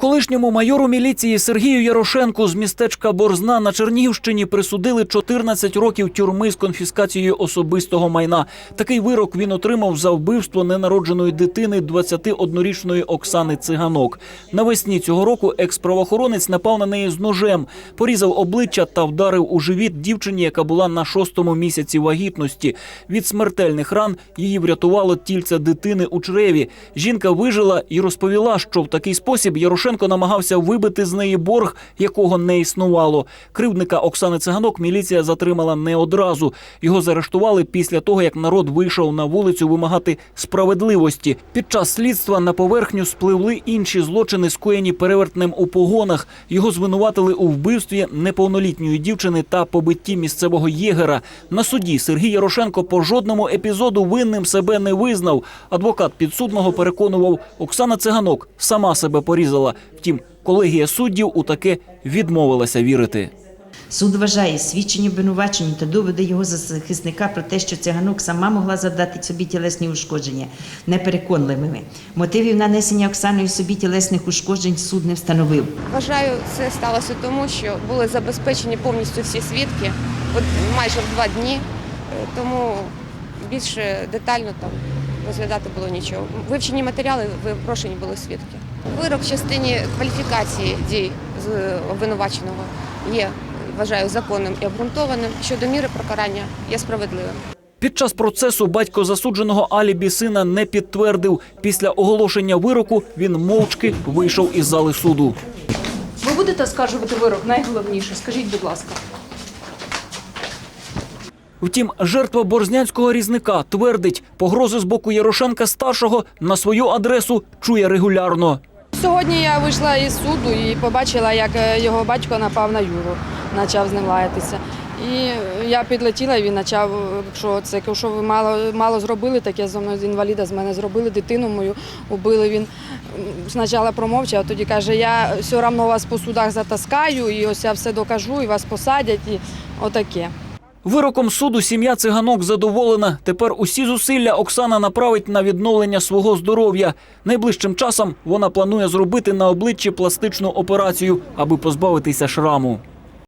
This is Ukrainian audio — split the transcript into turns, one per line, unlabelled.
Колишньому майору міліції Сергію Ярошенку з містечка Борзна на Чернігівщині присудили 14 років тюрми з конфіскацією особистого майна. Такий вирок він отримав за вбивство ненародженої дитини 21-річної Оксани Циганок. Навесні цього року екс-правоохоронець напав на неї з ножем, порізав обличчя та вдарив у живіт дівчині, яка була на шостому місяці вагітності. Від смертельних ран її врятувало тільце дитини у чреві. Жінка вижила і розповіла, що в такий спосіб Ярошенко намагався вибити з неї борг, якого не існувало. Кривдника Оксани Циганок міліція затримала не одразу. Його заарештували після того, як народ вийшов на вулицю вимагати справедливості. Під час слідства на поверхню спливли інші злочини, скоєні перевертнем у погонах. Його звинуватили у вбивстві неповнолітньої дівчини та побитті місцевого єгера. На суді Сергій Ярошенко по жодному епізоду винним себе не визнав. Адвокат підсудного переконував, Оксана Циганок сама себе порізала. Втім, колегія суддів у таке відмовилася вірити.
Суд вважає свідчення обвинувачення та доводи його захисника про те, що циганок сама могла завдати собі тілесні ушкодження, непереконливими. Мотивів нанесення Оксаною собі тілесних ушкоджень суд не встановив.
Вважаю, це сталося тому, що були забезпечені повністю всі свідки, от майже в два дні, Е, тому більше детально там розглядати було нічого. Вивчені матеріали, випрошені були свідки. Вирок в частині кваліфікації дій з обвинуваченого є, вважаю, законним і обґрунтованим. Щодо міри покарання є справедливим.
Під час процесу батько засудженого алібі сина не підтвердив. Після оголошення вироку він мовчки вийшов із зали суду.
Ви будете скаржувати вирок найголовніше? Скажіть, будь ласка.
Втім, жертва борзнянського різника твердить, погрози з боку Ярошенка старшого на свою адресу чує регулярно.
Сьогодні я вийшла із суду і побачила, як е, його батько напав на Юру, почав з ним лаятися. І я підлетіла, і він почав, е, що це що ви мало, мало зробили, таке зі мною з інваліда з мене зробили, дитину мою убили. Він спочатку промовчав, а тоді каже, я все одно вас по судах затаскаю, і ось я все докажу, і вас посадять, і отаке.
Вироком суду сім'я циганок задоволена. Тепер усі зусилля Оксана направить на відновлення свого здоров'я. Найближчим часом вона планує зробити на обличчі пластичну операцію, аби позбавитися шраму.